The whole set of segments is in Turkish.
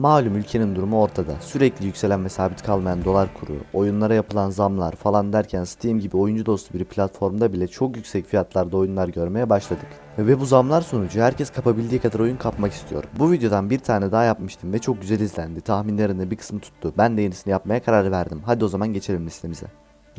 Malum ülkenin durumu ortada. Sürekli yükselen ve sabit kalmayan dolar kuru, oyunlara yapılan zamlar falan derken Steam gibi oyuncu dostu bir platformda bile çok yüksek fiyatlarda oyunlar görmeye başladık. Ve bu zamlar sonucu herkes kapabildiği kadar oyun kapmak istiyor. Bu videodan bir tane daha yapmıştım ve çok güzel izlendi. Tahminlerinde bir kısmı tuttu. Ben de yenisini yapmaya karar verdim. Hadi o zaman geçelim listemize.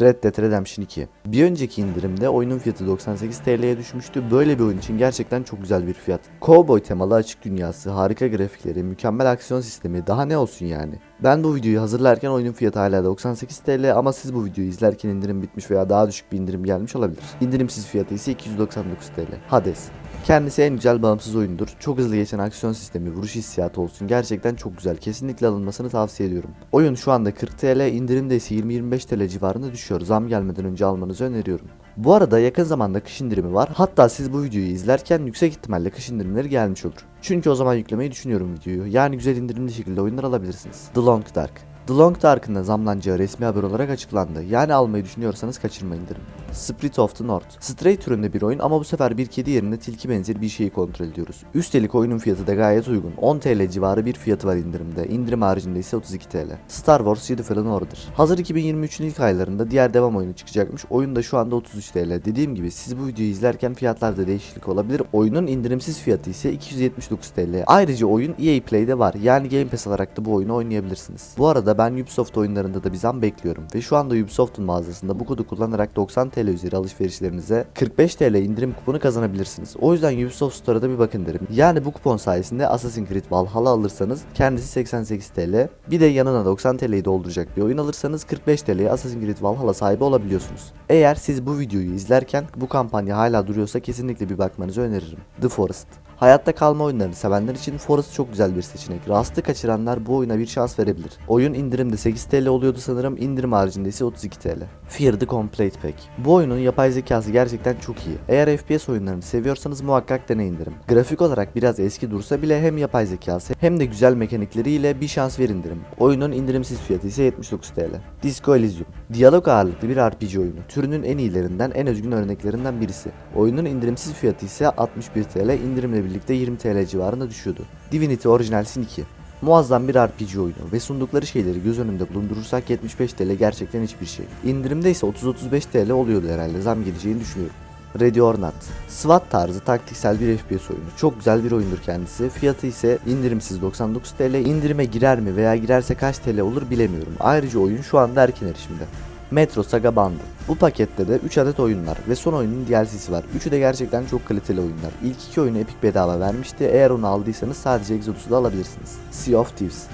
Red Dead Redemption 2. Bir önceki indirimde oyunun fiyatı 98 TL'ye düşmüştü. Böyle bir oyun için gerçekten çok güzel bir fiyat. Cowboy temalı açık dünyası, harika grafikleri, mükemmel aksiyon sistemi daha ne olsun yani. Ben bu videoyu hazırlarken oyunun fiyatı hala 98 TL ama siz bu videoyu izlerken indirim bitmiş veya daha düşük bir indirim gelmiş olabilir. İndirimsiz fiyatı ise 299 TL. Hades. Kendisi en güzel bağımsız oyundur. Çok hızlı geçen aksiyon sistemi, vuruş hissiyatı olsun. Gerçekten çok güzel. Kesinlikle alınmasını tavsiye ediyorum. Oyun şu anda 40 TL, indirimde ise 20-25 TL civarında düşüyor. Zam gelmeden önce almanızı öneriyorum. Bu arada yakın zamanda kış indirimi var. Hatta siz bu videoyu izlerken yüksek ihtimalle kış indirimleri gelmiş olur. Çünkü o zaman yüklemeyi düşünüyorum videoyu. Yani güzel indirimli şekilde oyunlar alabilirsiniz. The Long Dark. The Long Dark'ın da zamlanacağı resmi haber olarak açıklandı. Yani almayı düşünüyorsanız kaçırmayın derim. Spirit of the North. Stray türünde bir oyun ama bu sefer bir kedi yerine tilki benzeri bir şeyi kontrol ediyoruz. Üstelik oyunun fiyatı da gayet uygun. 10 TL civarı bir fiyatı var indirimde. İndirim haricinde ise 32 TL. Star Wars Jedi Fallen Order. Hazır 2023'ün ilk aylarında diğer devam oyunu çıkacakmış. Oyun da şu anda 33 TL. Dediğim gibi siz bu videoyu izlerken fiyatlarda değişiklik olabilir. Oyunun indirimsiz fiyatı ise 279 TL. Ayrıca oyun EA Play'de var. Yani Game Pass alarak da bu oyunu oynayabilirsiniz. Bu arada ben Ubisoft oyunlarında da bir zam bekliyorum. Ve şu anda Ubisoft'un mağazasında bu kodu kullanarak 90 TL üzeri alışverişlerinize 45 TL indirim kuponu kazanabilirsiniz. O yüzden Ubisoft Store'a da bir bakın derim. Yani bu kupon sayesinde Assassin's Creed Valhalla alırsanız kendisi 88 TL. Bir de yanına 90 TL'yi dolduracak bir oyun alırsanız 45 TL'ye Assassin's Creed Valhalla sahibi olabiliyorsunuz. Eğer siz bu videoyu izlerken bu kampanya hala duruyorsa kesinlikle bir bakmanızı öneririm. The Forest. Hayatta kalma oyunlarını sevenler için Forest çok güzel bir seçenek. Rast'ı kaçıranlar bu oyuna bir şans verebilir. Oyun indirimde 8 TL oluyordu sanırım, indirim haricinde ise 32 TL. Fear the Complete Pack. Bu oyunun yapay zekası gerçekten çok iyi. Eğer FPS oyunlarını seviyorsanız muhakkak deneyin derim. Grafik olarak biraz eski dursa bile hem yapay zekası hem de güzel mekanikleriyle bir şans verin derim. Oyunun indirimsiz fiyatı ise 79 TL. Disco Elysium. Diyalog ağırlıklı bir RPG oyunu. Türünün en iyilerinden, en özgün örneklerinden birisi. Oyunun indirimsiz fiyatı ise 61 TL, indirimle birlikte 20 TL civarında düşüyordu. Divinity Original Sin 2. Muazzam bir RPG oyunu ve sundukları şeyleri göz önünde bulundurursak 75 TL gerçekten hiçbir şey. İndirimde ise 30-35 TL oluyordu herhalde zam geleceğini düşünüyorum. Ready or Not. SWAT tarzı taktiksel bir FPS oyunu. Çok güzel bir oyundur kendisi. Fiyatı ise indirimsiz 99 TL. İndirime girer mi veya girerse kaç TL olur bilemiyorum. Ayrıca oyun şu anda erken erişimde. Metro Saga Bundle. Bu pakette de 3 adet oyun var ve son oyunun DLC'si var. Üçü de gerçekten çok kaliteli oyunlar. İlk iki oyunu Epic bedava vermişti. Eğer onu aldıysanız sadece Exodus'u da alabilirsiniz. Sea of Thieves.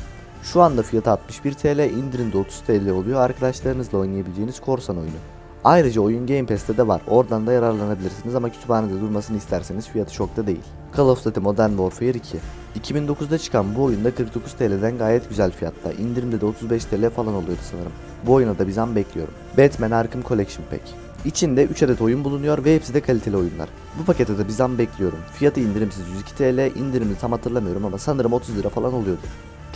Şu anda fiyatı 61 TL, indirimde 30 TL oluyor. Arkadaşlarınızla oynayabileceğiniz korsan oyunu. Ayrıca oyun Game Pass'te de var. Oradan da yararlanabilirsiniz ama kütüphanede durmasını isterseniz fiyatı çok da değil. Call of Duty Modern Warfare 2. 2009'da çıkan bu oyunda 49 TL'den gayet güzel fiyatta. İndirimde de 35 TL falan oluyordu sanırım. Bu oyuna da bir zam bekliyorum. Batman Arkham Collection Pack. İçinde 3 adet oyun bulunuyor ve hepsi de kaliteli oyunlar. Bu pakete de bir zam bekliyorum. Fiyatı indirimsiz 102 TL, indirimli tam hatırlamıyorum ama sanırım 30 lira falan oluyordu.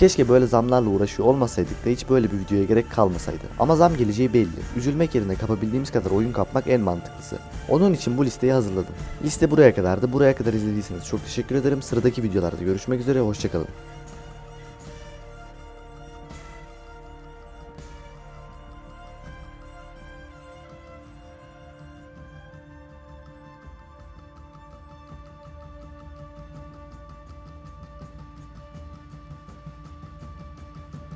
Keşke böyle zamlarla uğraşıyor olmasaydık da hiç böyle bir videoya gerek kalmasaydı. Ama zam geleceği belli. Üzülmek yerine kapabildiğimiz kadar oyun kapmak en mantıklısı. Onun için bu listeyi hazırladım. Liste buraya kadardı. Buraya kadar izlediyseniz çok teşekkür ederim. Sıradaki videolarda görüşmek üzere. Hoşçakalın.